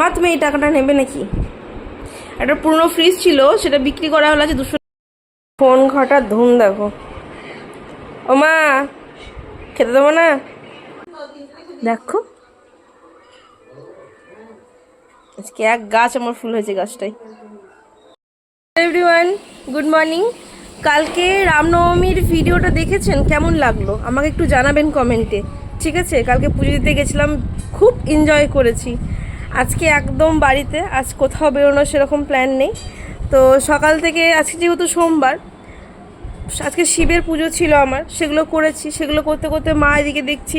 মা, তুমি এই টাকাটা নেবে নাকি? একটা পুরনো ফ্রিজ ছিল, সেটা বিক্রি করা হলো আছে দুশো ফোন ঘটার ধুম দেখো। ও মা, খেতে দেবো না? দেখো। আজকে এক গাছ আমার ফুল হয়েছে গাছটাই এভরিওয়ান গুড মর্নিং কালকে রামনবমীর ভিডিওটা দেখেছেন? কেমন লাগল? আমাকে একটু জানাবেন কমেন্টে ঠিক আছে? কালকে পুজো দিতে গেছিলাম, খুব এনজয় করেছি। আজকে একদম বাড়িতে, আজ কোথাও বেরোনোর সেরকম প্ল্যান নেই। তো সকাল থেকে, আজকে যেহেতু সোমবার, আজকে শিবের পুজো ছিল আমার, সেগুলো করেছি, সেগুলো করতে করতে মা এদিকে দেখছি,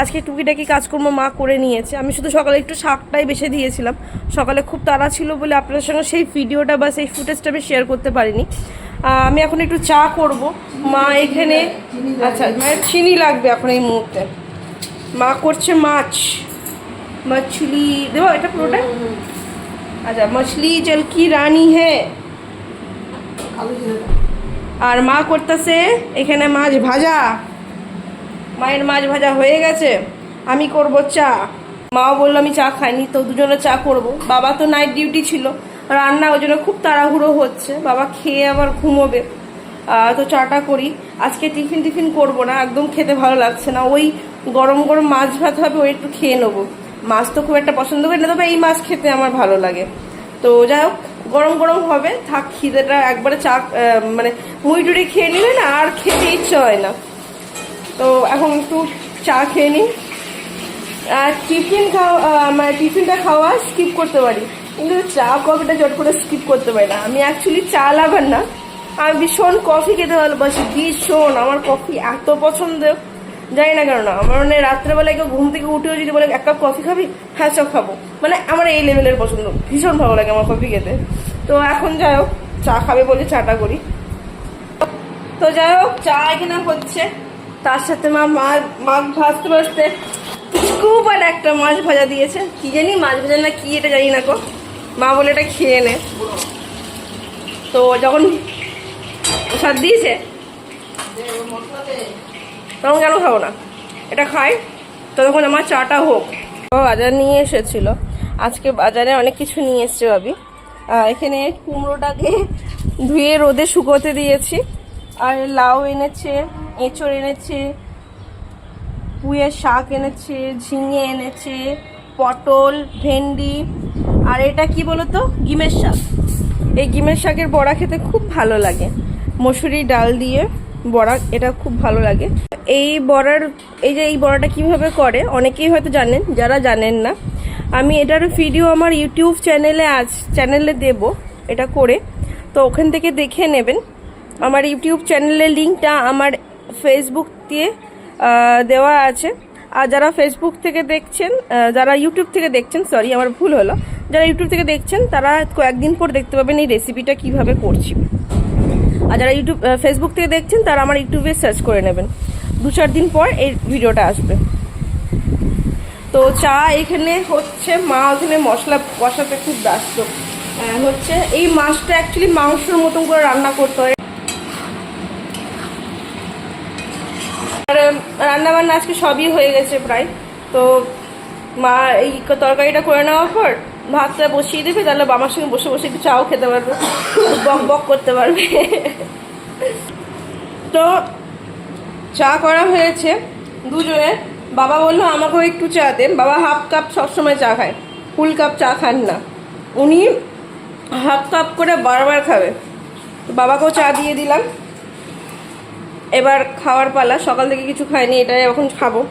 আজকে টুকিটাকি কাজকর্ম মা করে নিয়েছে। আমি শুধু সকালে একটু শাকটাই বেছে দিয়েছিলাম। সকালে খুব তাড়া ছিল বলে আপনার সঙ্গে সেই ভিডিওটা বা সেই ফুটেজটা আমি শেয়ার করতে পারিনি। আমি এখন একটু চা করব। মা এখানে আচ্ছা মায়ের চিনি লাগবে এখন এই মুহূর্তে। মা করছে মাছ। মাছলি দেবো এটা পুরোটা আচ্ছা মাছলি জল কি রানী হ্যাঁ আর মা করতেছে এখানে মাছ ভাজা। মায়ের মাছ ভাজা হয়ে গেছে। আমি করব চা। মাও বলল আমি চা খাইনি তো দুজনে চা করব। বাবা তো নাইট ডিউটি ছিল। রান্না ওই জন্য খুব তাড়াহুড়ো হচ্ছে। বাবা খেয়ে আবার ঘুমোবে। তো চাটা করি। আজকে টিফিন টিফিন করব না একদম খেতে ভালো লাগছে না। ওই গরম গরম মাছ ভাত হবে ওই একটু খেয়ে নেব। মাছ তো খুব একটা পছন্দ করি না, তবে এই মাছ খেতে আমার ভালো লাগে। তো যাই হোক, গরম গরম হবে, থাক, খিদেটা একবারে চা মানে মুড়ি টুড়ি খেয়ে নিলে না আর খেতে ইচ্ছে হয় না। তো এখন একটু চা খেয়ে নিই। আর টিফিন খাওয়া মানে টিফিনটা খাওয়া স্কিপ করতে পারি। কিন্তু চা, কফিটা চট করে স্কিপ করতে পারি না। আমি অ্যাকচুয়ালি চা লাভার না। আমি ভীষণ কফি খেতে ভালোবাসি, ভীষণ। আমার কফি এত পছন্দ জানি না কেন না আমার মানে রাত্রেবেলায় কেউ ঘুম থেকে উঠেও যদি বলে, এক কাপ কফি খাবি? হ্যাঁ চ খাব। মানে আমার এই লেভেলের পছন্দ। ভীষণ ভালো লাগে আমার কফি খেতে। তো এখন যাই হোক, চা খাবে বলে চাটা করি। তো যাই হোক, চা এখানে হচ্ছে। তার সাথে মা, মা- মাছ ভাজতে ভাজতে খুব আর একটা মাছ ভাজা দিয়েছে। কি জানি মাছ ভাজা না কি এটা জানি না কো মা বলে এটা খেয়ে নে। তো যখন প্রসাদ দিয়েছে তখন কেন খাব না? এটা খাই, ততক্ষণ আমার চাটা হোক। ও বাজার নিয়ে এসেছিল। আজকে বাজারে অনেক কিছু নিয়ে এসছে ভাবি। এখানে কুমড়োটাকে ধুয়ে রোদে শুকোতে দিয়েছি। আর লাউ এনেছে, এঁচড় এনেছে পুঁয়ের শাক এনেছে, ঝিঙে এনেছে, পটল, ভেন্ডি। আর এটা কি বলতো? গিমের শাক। এই গিমের শাকের বড়া খেতে খুব ভালো লাগে। মসুরি ডাল দিয়ে। বড়া, এটা খুব ভালো লাগে। এই বড়ার, এই যে এই বড়াটা কীভাবে করে, অনেকেই হয়তো জানেন, যারা জানেন না। আমি এটার ভিডিও আমার ইউটিউব চ্যানেলে আজ চ্যানেলে দেব, এটা করে। তো ওখান থেকে দেখে নেবেন। আমার ইউটিউব চ্যানেলের লিঙ্কটা আমার ফেসবুক দিয়ে দেওয়া আছে। আর যারা ফেসবুক থেকে দেখছেন যারা ইউটিউব থেকে দেখছেন সরি আমার ভুল হলো। যারা ইউটিউব থেকে দেখছেন, তারা কয়েকদিন পর দেখতে পাবেন এই রেসিপিটা কীভাবে করছি। আর যারা ইউটিউব ফেসবুক থেকে দেখছেন, তারা আমার ইউটিউবে সার্চ করে নেবেন। দু চার দিন পর এই ভিডিওটা আসবে। তো চা এখানে হচ্ছে মা ওখানে মশলা কষাতে খুব ব্যস্ত। হচ্ছে এই মাছটা অ্যাকচুয়ালি মাংসের মতন করে রান্না করতে হয়। রান্না বান্না আজকে সবই হয়ে গেছে প্রায়। তো মা এই তরকারিটা করে নেওয়ার পর ভাতটা বসিয়ে দেবে, তাহলে বাবার সঙ্গে বসে বসে একটু চাও খেতে পারবে। বক বক করতে পারবে। তো চা করা হয়েছে দুজনে। বাবা বলল, আমাকেও একটু চা দেন। বাবা হাফ কাপ সবসময় চা খায়। ফুল কাপ চা খান না। উনি হাফ কাপ করে বারবার খাবে। বাবাকেও চা দিয়ে দিলাম। এবার খাওয়ার পালা। সকাল থেকে কিছু খাইনি, এটাই এখন খাব।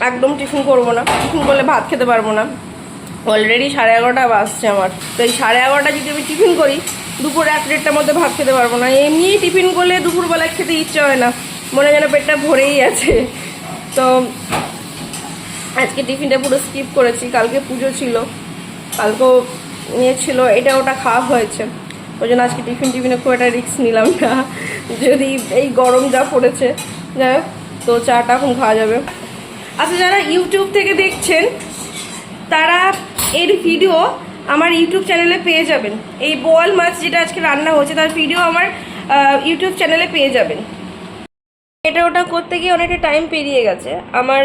একদম টিফিন করব না। টিফিন করলে ভাত খেতে পারব না। অলরেডি সাড়ে এগারোটা বাজছে আমার। তো এই সাড়ে এগারোটা যদি আমি টিফিন করি, দুপুর এক দেড়টার মধ্যে ভাত খেতে পারব না। এমনি টিফিন করলে দুপুরবেলায় খেতে ইচ্ছে হয় না। মনে যেন পেটটা ভরেই আছে। তো আজকে টিফিনটা পুরো স্কিপ করেছি। কালকে পুজো ছিল। কালকেও নিয়ে ছিল, এটা ওটা খাওয়া হয়েছে। ওই জন্য আজকে টিফিন টিফিনে খুব একটা রিস্ক নিলাম না। যদি এই গরম যা পড়েছে। যাই তো চাটা এখন খাওয়া যাবে। আচ্ছা যারা ইউটিউব থেকে দেখছেন তারা এর ভিডিও আমার ইউটিউব চ্যানেলে পেয়ে যাবেন। এই বোয়াল মাছ যেটা আজকে রান্না হচ্ছে তার ভিডিও আমার ইউটিউব চ্যানেলে পেয়ে যাবেন। এটা ওটা করতে গিয়ে অনেকটা টাইম পেরিয়ে গেছে। আমার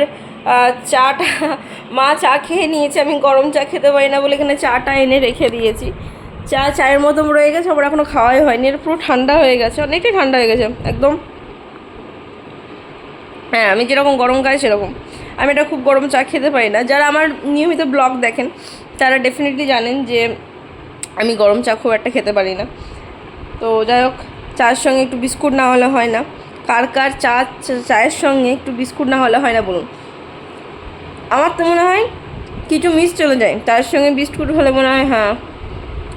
চাটা মা চা খেয়ে নিয়েছে, আমি গরম চা খেতে পারি না বলে এখানে চাটা এনে রেখে দিয়েছি। চা চায়ের মতন রয়ে গেছে আবার এখনও খাওয়াই হয়নি। এটা পুরো ঠান্ডা হয়ে গেছে, অনেকটাই ঠান্ডা হয়ে গেছে, একদম। হ্যাঁ আমি যেরকম গরম খাই সেরকম। আমি এটা খুব গরম চা খেতে পারি না। যারা আমার নিয়মিত ব্লগ দেখেন, তারা ডেফিনেটলি জানেন যে আমি গরম চা খুব একটা খেতে পারি না। তো যাই হোক, চায়ের সঙ্গে একটু বিস্কুট না হলে হয় না। কার কার চা চায়ের সঙ্গে একটু বিস্কুট না হলে হয় না বলুন। আমার তো মনে হয় কিছু মিস চলে যায়। তার সঙ্গে বিস্কুট হলে মনে হয় হ্যাঁ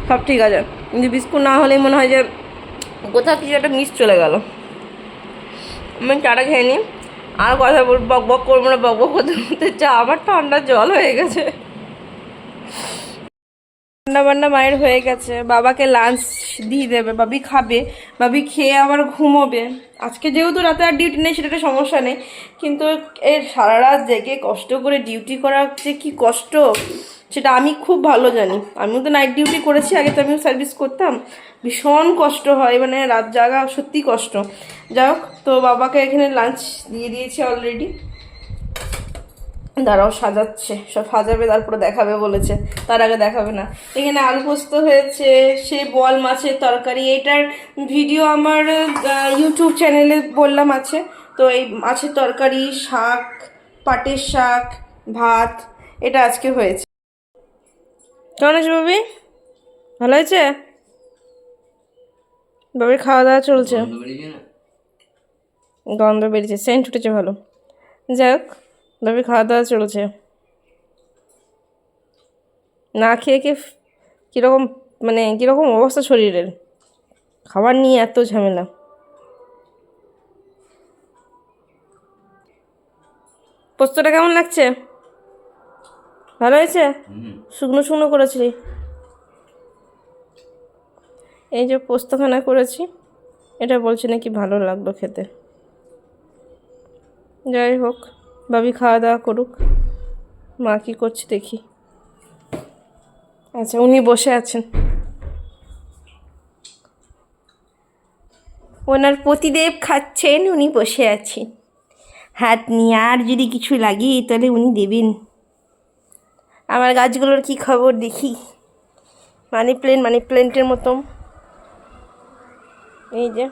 সব ঠিক আছে। কিন্তু বিস্কুট না হলেই মনে হয় যে কোথাও কিছু একটা মিস চলে গেল। আমি চাটা খেয়ে নিই। আর কথা বল, বক বক করব না, বক বক করতে করতে চা আবার ঠান্ডা জল হয়ে গেছে। রান্না বান্না মায়ের হয়ে গেছে। বাবাকে লাঞ্চ দিয়ে দেবে, বাবি খাবে, বাবি খেয়ে আবার ঘুমোবে। আজকে যেহেতু রাতে আর ডিউটি নেই, সেটা সমস্যা নেই। কিন্তু এর সারা রাত জেগে কষ্ট করে ডিউটি করা যে কী কষ্ট। সেটা আমি খুব ভালো জানি। আমিও তো নাইট ডিউটি করেছি, আগে তো আমিও সার্ভিস করতাম। ভীষণ কষ্ট হয় মানে রাত জাগা সত্যি কষ্ট। যাই হোক, তো বাবাকে এখানে লাঞ্চ দিয়ে দিয়েছে অলরেডি দাঁড়াও, সাজাচ্ছে। সব সাজাবে, তারপরে দেখাবে বলেছে। তার আগে দেখাবে না। এখানে আলু পোস্ত হয়েছে, সে বল মাছের তরকারি। এটার ভিডিও আমার ইউটিউব চ্যানেলে বললাম আছে। তো এই মাছের তরকারি, শাক, পাটের শাক, ভাত, এটা আজকে হয়েছে। কেমন আছে বাবি ভালো হয়েছে বাবির খাওয়া দাওয়া চলছে। গন্ধ বেরিয়েছে সেন্ট উঠেছে ভালো। যাই হোক ভাবে খাওয়া দাওয়া চলছে। না খেয়ে খেয়ে কীরকম মানে কীরকম অবস্থা শরীরের? খাবার নিয়ে এত ঝামেলা। পোস্তটা কেমন লাগছে? ভালো হয়েছে? শুকনো শুকনো করেছিলি এই যে পোস্তখানা করেছি এটা বলছে নাকি ভালো লাগল খেতে। যাই হোক বাবি খাওয়া দাওয়া করুক। মা কী করছে দেখি। আচ্ছা উনি বসে আছেন। ওনার পতিদেব খাচ্ছেন উনি বসে আছেন। হাত নিয়ে আর যদি কিছু লাগে তাহলে উনি দেবেন। আমার গাছগুলোর কি খবর দেখি? মানি প্লেন মানি প্লেন্টের মতন। এই যে।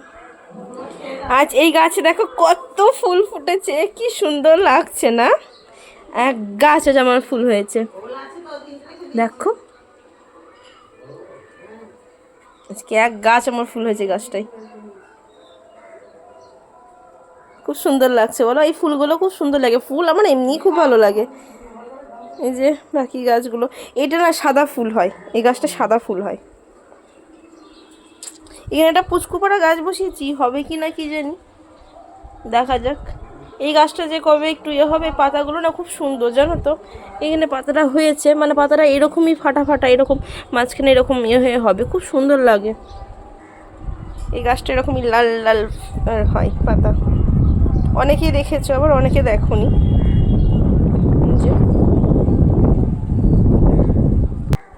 আজ এই গাছে দেখো কত ফুল ফুটেছে, কি সুন্দর লাগছে না? এক গাছ আজ আমার ফুল হয়েছে। দেখো। আজকে এক গাছ আমার ফুল হয়েছে গাছটাই খুব সুন্দর লাগছে। বলো, এই ফুলগুলো খুব সুন্দর লাগে। ফুল আমার এমনি খুব ভালো লাগে। এই যে বাকি গাছগুলো। এটা না সাদা ফুল হয়। এই গাছটা সাদা ফুল হয়। এখানে একটা পুচকুপাড়া গাছ বসিয়েছি। হবে কি না কি জানি। দেখা যাক। এই গাছটা যে কবে একটু ইয়ে হবে, পাতাগুলো না খুব সুন্দর, জানো তো? এখানে পাতাটা হয়েছে। মানে পাতাটা এরকমই ফাটা ফাটা, এরকম মাঝখানে এরকম ইয়ে হয়ে হবে। খুব সুন্দর লাগে। এই গাছটা এরকমই লাল লাল হয় পাতা। অনেকেই দেখেছ, আবার অনেকে দেখোনি এই যে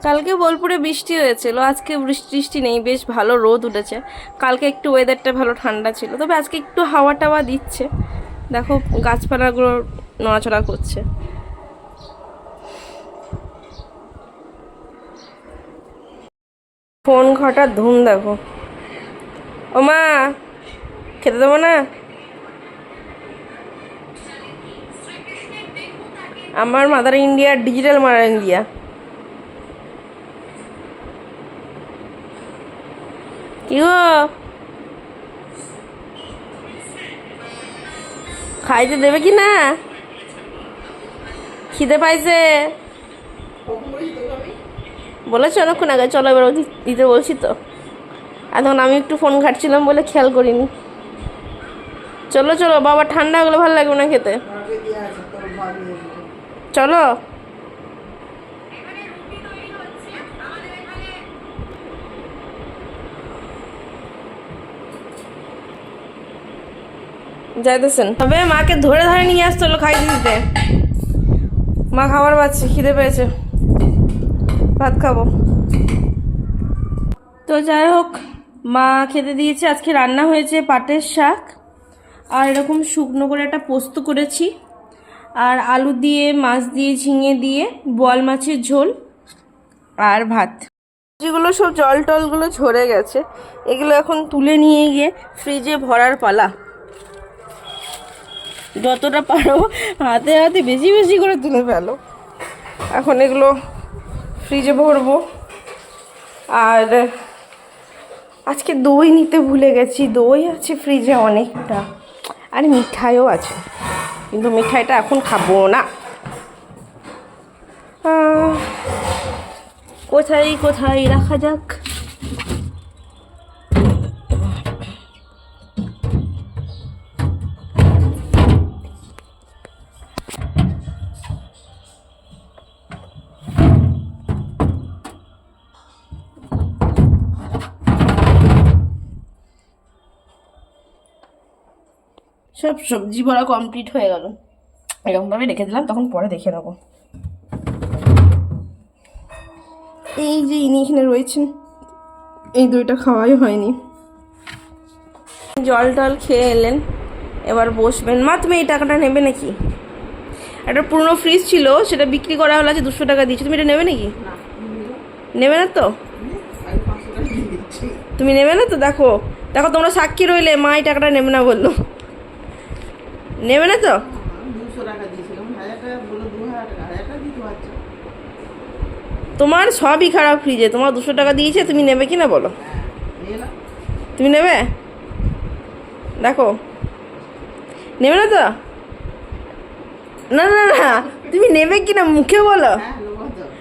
কালকে বোলপুরে বৃষ্টি হয়েছিল, আজকে বৃষ্টি নেই, বেশ ভালো রোদ উঠেছে। কালকে একটু ওয়েদারটা ভালো ঠান্ডা ছিল, তবে আজকে একটু হাওয়া টাওয়া দিচ্ছে। দেখো, গাছপালাগুলো নড়াচড়া করছে। ফোন ঘটার ধুম দেখো। ও মা, খেতে দেবো না? আমার mother India digital mother India কি গো? খাইতে দেবে কি না? খিদে পাইছে? বলেছে অনেকক্ষণ আগে, চলো এবার দিতে বলছি তো। এখন আমি একটু ফোন ঘাটছিলাম বলে খেয়াল করিনি। চলো চলো, বাবা, ঠান্ডা হলে ভালো লাগবে না খেতে। চলো। যাইতেছেন। তবে মাকে ধরে ধরে নিয়ে আসতে হলো খাই দিতে। মা খাবার পাচ্ছে, খিদে পেয়েছে। ভাত খাব। তো যাই হোক, মা খেতে দিয়েছে, আজকে রান্না হয়েছে পাটের শাক। আর এরকম শুকনো করে একটা পোস্ত করেছি। আর আলু দিয়ে, মাছ দিয়ে, ঝিঙে দিয়ে, বোয়াল মাছের ঝোল আর ভাত। যেগুলো সব জল টলগুলো ঝরে গেছে, এগুলো এখন তুলে নিয়ে গিয়ে ফ্রিজে ভরার পালা। যতটা পারো হাতে হাতে বেশি বেশি করে তুলে ফেলো। এখন এগুলো ফ্রিজে ভরবো। আর আজকে দই নিতে ভুলে গেছি। দই আছে ফ্রিজে অনেকটা। আর মিঠাইও আছে। কিন্তু মিঠাইটা এখন খাব না। কোথায় কোথায়? রাখা যাক। সব সবজি বড়া কমপ্লিট হয়ে গেল। এরকমভাবে রেখে দিলাম তখন পরে দেখে নেব। এই যে ইনি এখানে রয়েছেন এই দইটা খাওয়াই হয়নি। জল টল খেয়ে এলেন এবার বসবেন। মা তুমি এই টাকাটা নেবে নাকি? একটা পুরনো ফ্রিজ ছিল সেটা বিক্রি করা হলো আছে দুশো টাকা দিয়েছ। তুমি এটা নেবে নাকি? নেবে। না তো? তুমি নেবে না তো? দেখো দেখো তোমরা সাক্ষী রইলে মা এই টাকাটা নেবে না বলল। নেবে না তো? তোমার সবই খারাপ ফ্রিজে তোমার দুশো টাকা দিয়েছে তুমি নেবে কি না বলো? তুমি নেবে? দেখো। নেবে না তো? না না না তুমি নেবে কি না মুখে বলো। হ্যাঁ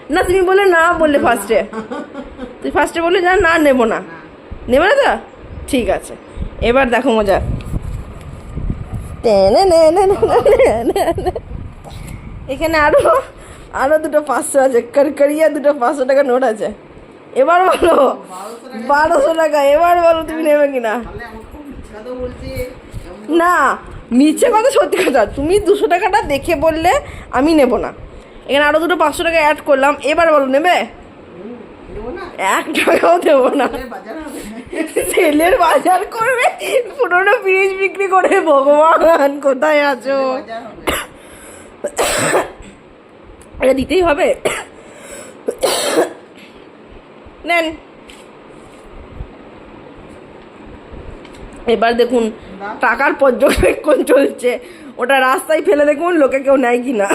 না তুমি বলে না বললে ফার্স্টে। তুই ফার্স্টে বললে না না নেব না। নেবে না তো? ঠিক আছে। এবার দেখো মজা। এখানে আরও আরও দুটো পাঁচশো আছে। কারকারিয়া দুটো পাঁচশো টাকা নোট আছে। এবার বলো, বারোশো টাকা, এবার বলো তুমি নেবে কিনা? না, মিছে কথা সত্যি কথা, তুমি দুশো টাকাটা দেখে বললে আমি নেব না। এখানে আরও দুটো পাঁচশো টাকা অ্যাড করলাম, এবার বলো নেবে? এক টাকাও দেবো না। তাহলে বাজার করবে পুরোনো ফ্রিজ বিক্রি করে ভগবান কোথায় আছো? এটা দিতেই হবে। নেন। এবার দেখুন টাকার পর্যবেক্ষণ চলছে। ওটা রাস্তায় ফেলে দেখুন লোকে কেউ নেয় কি না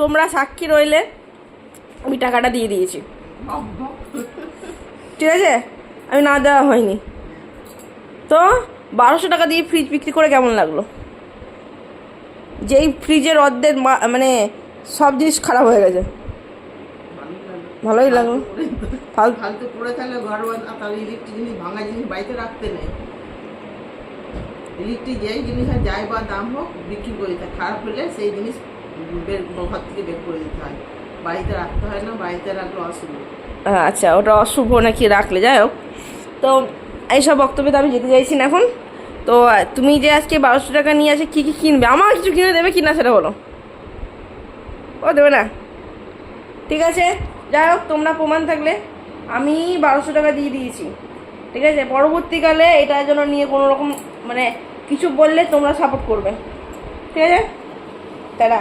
তোমরা সাক্ষী রইলে। আমি টাকাটা দিয়ে দিয়েছি। ঠিক আছে? আমি না দেওয়া হয়নি। তো বারোশো টাকা দিয়ে ফ্রিজ বিক্রি করে কেমন লাগল? যেই ফ্রিজের অর্ধেক মানে সব জিনিস খারাপ হয়ে গেছে। ভালোই লাগল। ফাল- ফালতু থাকলে তাহলে ইলেকট্রিক জিনিস, ভাঙা জিনিস রাখতে নেই। ইলেকট্রিক যেই জিনিস আর যাই বা দাম হোক, বিক্রি করে। খারাপ হলে সেই জিনিস থেকে বের করে দিতে হয়। বাড়িতে রাখতে হয় আচ্ছা ওটা অশুভ নাকি রাখলে? যাই হোক। তো এইসব বক্তব্যে তো আমি যেতে চাইছি না এখন। তো তুমি যে আজকে বারোশো টাকা নিয়ে আসে কী কী কিনবে? আমার কিছু কিনে দেবে কি না সেটা বলো। ও, দেবে না। ঠিক আছে, যাই হোক, তোমরা প্রমাণ থাকলে আমি বারোশো টাকা দিয়ে দিয়েছি। ঠিক আছে, পরবর্তীকালে এটার জন্য নিয়ে কোনো রকম মানে কিছু বললে তোমরা সাপোর্ট করবে। ঠিক আছে? তারা